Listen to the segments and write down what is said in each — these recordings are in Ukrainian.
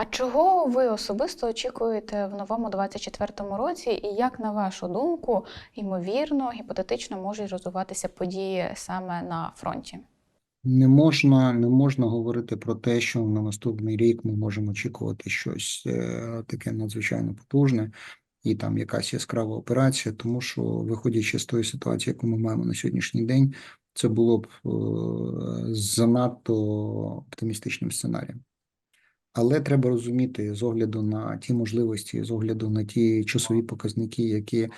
А чого ви особисто очікуєте в новому 24-му році, і як на вашу думку, ймовірно, гіпотетично можуть розвиватися події саме на фронті? Не можна, не можна говорити про те, що на наступний рік ми можемо очікувати щось е, таке надзвичайно потужне і там якась яскрава операція, тому що, виходячи з тої ситуації, яку ми маємо на сьогоднішній день, це було б е, занадто оптимістичним сценарієм. Але треба розуміти з огляду на ті можливості, з огляду на ті часові показники, які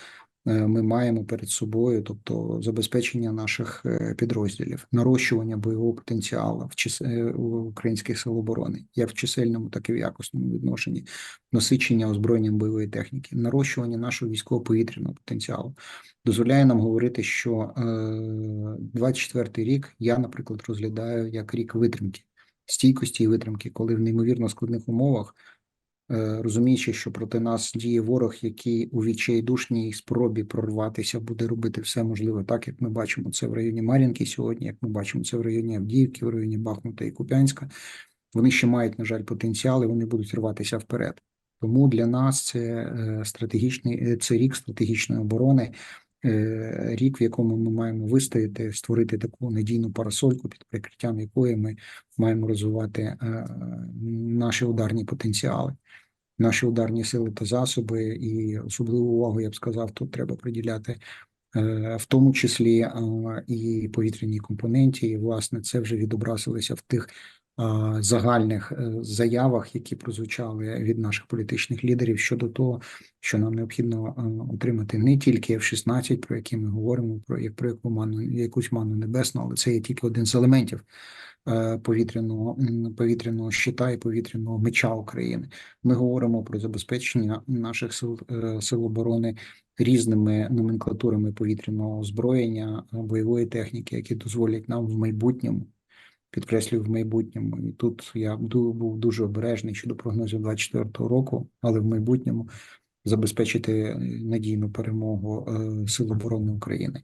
е, ми маємо перед собою, тобто забезпечення наших е, підрозділів, нарощування бойового потенціалу в чис... е, українських сил оборони, як в чисельному, так і в якісному відношенні, насичення озброєнням бойової техніки, нарощування нашого військово-повітряного потенціалу. Дозволяє нам говорити, що е, 24-й рік я, наприклад, розглядаю як рік витримки, стійкості і витримки, коли в неймовірно складних умовах е, розуміючи, що проти нас діє ворог, який у відчайдушній спробі прорватися буде робити все можливе, так як ми бачимо це в районі Мар'їнки сьогодні, як ми бачимо це в районі Авдіївки, в районі Бахмута і Куп'янська. Вони ще мають, на жаль, потенціал, і вони будуть рватися вперед. Тому для нас це е, стратегічний е, це рік стратегічної оборони, рік, в якому ми маємо вистояти, створити таку надійну парасольку, під прикриттям якої ми маємо розвивати е, наші ударні потенціали, наші ударні сили та засоби, і особливу увагу, я б сказав, тут треба приділяти. е, В тому числі е, і повітряній компоненті, і власне це вже відобразилося в тих загальних е, заявах, які прозвучали від наших політичних лідерів щодо того, що нам необхідно е, отримати не тільки F-16, про які ми говоримо, про як про яку ману якусь ману небесну, але це є тільки один з елементів е, повітряного повітряного щита і повітряного меча України. Ми говоримо про забезпечення наших сил сил оборони різними номенклатурами повітряного озброєння, бойової техніки, які дозволять нам в майбутньому підкреслюю в майбутньому. І тут я був дуже обережний щодо прогнозів 24-го року, але в майбутньому забезпечити е, надійну перемогу е, Сил оборони України.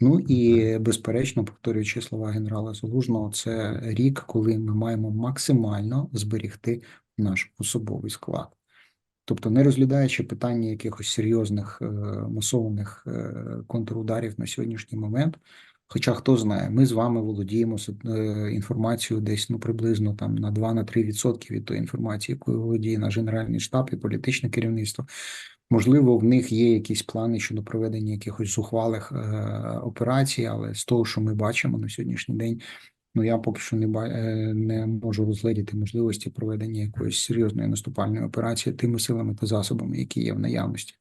Ну і безперечно, повторюючи слова генерала Залужного, це рік, коли ми маємо максимально зберігти наш особовий склад. Тобто, не розглядаючи питання якихось серйозних е, масованих контрударів на сьогоднішній момент, Хоча хто знає, ми з вами володіємо е, інформацією десь ну приблизно там на 2-3% від тої інформації, якою володіє наш генеральний штаб і політичне керівництво. Можливо, в них є якісь плани щодо проведення якихось зухвалих е, операцій, але з того, що ми бачимо на сьогоднішній день, ну я поки що не е, не можу розглядіти можливості проведення якоїсь серйозної наступальної операції тими силами та засобами, які є в наявності.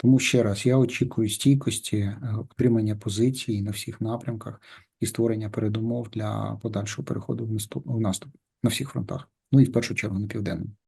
Тому ще раз я очікую стійкості, е, отримання позицій на всіх напрямках і створення передумов для подальшого переходу в наступ в наступ на всіх фронтах. Ну і в першу чергу на південному.